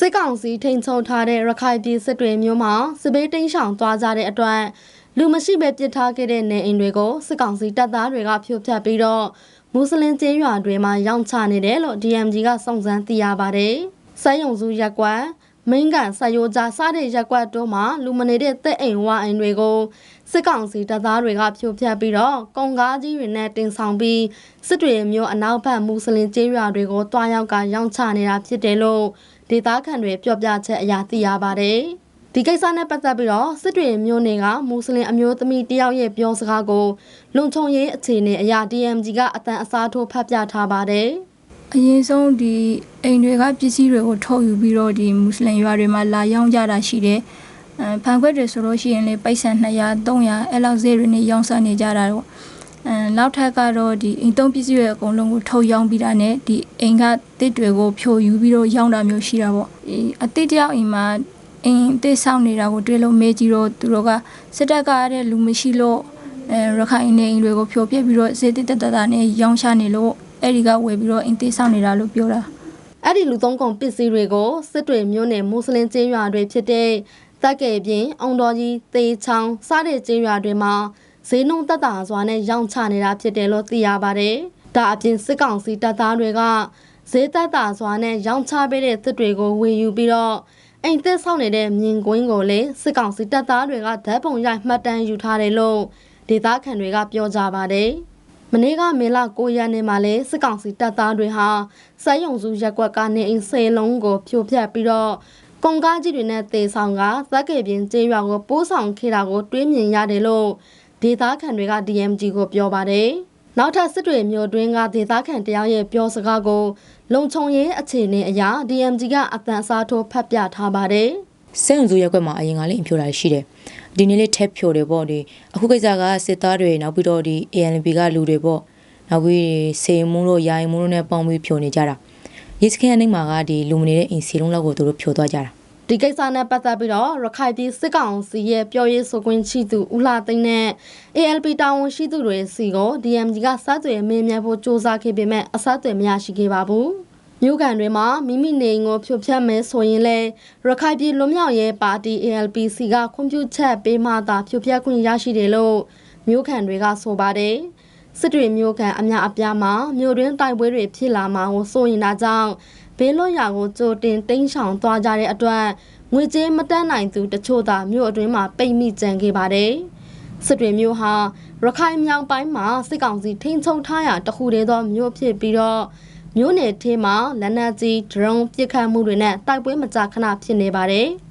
စစ်ကောင်စီထိန်ချုံထားတဲ့ရခိုင်ပြည်စစ်တွေမျိုးမှာစစ်ဘေးတိမ်းရှောင်သွားကြတဲ့အတွက်လူမရှိပဲပစ်ထားခဲ့တဲ့နေအိမ်တွေကိုစစ်ကောင်စီတပ်သားတွေကဖြိုဖျက်ပြီးတော့မွတ်စလင်ကျေးရွာတွေမှာရောင်းချနေတယ်လို့ DMG ကစုံစမ်းသိရပါတယ်။စိုင်းရုံစုရက်ကွက် မင်းကန်ဆယိုကြစတဲ့ရက်ကွက်တို့မှာလူမနေတဲ့တဲ့အိမ်ဝအိမ်တွေကိုစစ်ကောင်စီတပ်သားတွေကဖြိုဖျက်ပြီးတော့ကုန်ကားကြီးတွေနဲ့တင်ဆောင်ပြီးစစ်တွေမျိုးအနောက်ဘက်မွတ်စလင်ကျေးရွာတွေကိုတွားရောက်ကရောင်းချနေတာဖြစ်တယ်လို့ဒေသခံတွေပြောပြချက်အရာသိရပါတယ်။ဒီကိစ္စနဲ့ပတ်သက်ပြီးတော့စစ်တွေမျိုးနယ်ကမွတ်စလင်အမျိုးသမီးတယောက်ရဲ့ပြောစကားကိုလုံခြုံရေးအခြေအနေအရာ DMG ကအတန်အစားထိုးဖတ်ပြထားပါတယ်။ အရင်ဆုံးဒီအိမ်တွေကပစ္စည်းတွေကိုထုတ်ယူပြီးတော့ဒီမွတ်စလင်ရွာတွေမှာလာရောင်းကြတာရှိတယ်။အဲဖန်ခွက်တွေဆိုလို့ရှိရင်လေပိုက်ဆံ200 300အဲ့လောက်ဈေးတွေနဲ့ရောင်းစားနေကြတာတော့အဲနောက်ထပ်ကတော့ဒီအိမ်သုံးပစ္စည်းတွေအကုန်လုံးကိုထုတ်ရောင်းပြီးတာနဲ့ဒီအိမ်ကတစ်တွေကိုဖြိုယူပြီးတော့ရောင်းတာမျိုးရှိတာပေါ့။ဒီအတစ်တယောက်အိမ်မှာအိမ်အစ်ဆောင်နေတာကိုတွေ့လို့မေးကြည့်တော့သူတို့ကစစ်တပ်ကရတဲ့လူမရှိလို့အဲရခိုင်နေအိမ်တွေကိုဖြိုပြစ်ပြီးတော့ဈေးတက်တက်တာနဲ့ရောင်းချနေလို့ အဲ့ဒီကဝယ်ပြီးတော့အိမ်တစ်ဆောင်နေတာလို့ပြောတာအဲ့ဒီလူသုံးကုန်ပစ္စည်းတွေကိုစစ်တွေမျိုးနယ်မွတ်စလင်ကျေးရွာတွေဖြစ်တဲ့တက်ကဲပြင်အောင်တော်ကြီးသေချောင်းစတဲ့ကျေးရွာတွေမှာဈေးနှုန်းသက်သာစွာနဲ့ရောင်းချနေတာဖြစ်တယ်လို့သိရပါတယ်။ဒါအပြင်စစ်ကောင်စီတပ်သားတွေကဈေးသက်သာစွာနဲ့ရောင်းချပေးတဲ့သစ်တွေကိုဝယ်ယူပြီးတော့အိမ်သက်ဆောင်နေတဲ့မြင်ကွင်းကိုလည်းစစ်ကောင်စီတပ်သားတွေကဓာတ်ပုံရိုက်မှတ်တမ်းယူထားတယ်လို့ဒေသခံတွေကပြောကြပါတယ်။ မနေ့ကမေလ9ရက်နေ့မှာလဲစစ်ကောင်စီတပ်သားတွေဟာစိုင်းရုံစုရက်ကွက်ကနေအိမ်ဆယ်လုံးကိုဖြိုဖျက်ပြီးတော့ကုန်ကားကြီးတွေနဲ့တေဆောင်ကသက်ကယ်ပြင်းကျေးရွာကိုပိုးဆောင်ခဲ့တာကိုတွေးမြင်ရတယ်လို့ဒေသခံတွေက DMG ကိုပြောပါတယ်။နောက်ထပ်စစ်တွေမျိုးတွင်းကဒေသခံတယောက်ရဲ့ပြောစကားကို လုံခြုံရေးအခြေအနေအရ DMG ကအတန်အစားထိုးဖတ်ပြထားပါတယ်။ စက်ရုံစုရက်ကွက်မှာအရင်ကလည်းအင်ဖြိုတာရှိတယ်ဒီနေ့လေးထက်ဖြိုတယ်ပေါ့ဒီအခုကိစ္စကစစ်သားတွေနောက်ပြီးတော့ဒီ ANP ကလူတွေပေါ့နောက်ပြီးစေမုန်းတို့ယာယီမုန်းတို့နဲ့ပေါင်းပြီးဖြိုနေကြတာရေးစခန်းအနေမှာကဒီလူမနေတဲ့အိမ်စီလုံးလောက်ကိုသူတို့ဖြိုသွားကြတာဒီကိစ္စနဲ့ပတ်သက်ပြီးတော့ရခိုင်ပြည်စစ်ကောင်စီရဲ့ပြောရေးဆိုခွင့်ရှိသူဦးလှသိန်းနဲ့ ALP တာဝန်ရှိသူတွေစီကို DMG ကစသွယ်မင်းမြတ်ဖို့စ조사ခဲ့ပေမဲ့အဆက်အသွယ်မရရှိခဲ့ပါဘူး။ မြို့ကန်တွေမှာမိမိနေအိမ်ကိုဖြိုဖျက်မယ်ဆိုရင်လေရခိုင်ပြည်လွတ်မြောက်ရေးပါတီ ALPC ကခွင့်ပြုချက်ပေးမှသာဖြိုဖျက်ခွင့်ရရှိတယ်လို့မြို့ကန်တွေကဆိုပါတယ်။စစ်တွေမြို့ကန်အများအပြားမှာမြို့တွင်းတိုက်ပွဲတွေဖြစ်လာမှာကိုစိုးရင်တာကြောင့်ဘေးလွတ်ရာကိုကြိုတင်တိမ်းရှောင်သွားကြတဲ့အတွက်ငွေကြေးမတက်နိုင်သူတချို့သာမြို့အတွင်းမှာပိတ်မိကြံခဲ့ပါတယ်။စစ်တွေမြို့ဟာရခိုင်မြောင်ပိုင်းမှာစစ်ကောင်စီထိန်းချုပ်ထားရာတခုတည်းသောမြို့ဖြစ်ပြီးတော့ မြို့နယ်ထဲမှာလက်နက်ကြီးဒရုန်းပစ်ခတ်မှုတွေနဲ့တိုက်ပွဲမကြာခဏဖြစ်နေပါတယ်။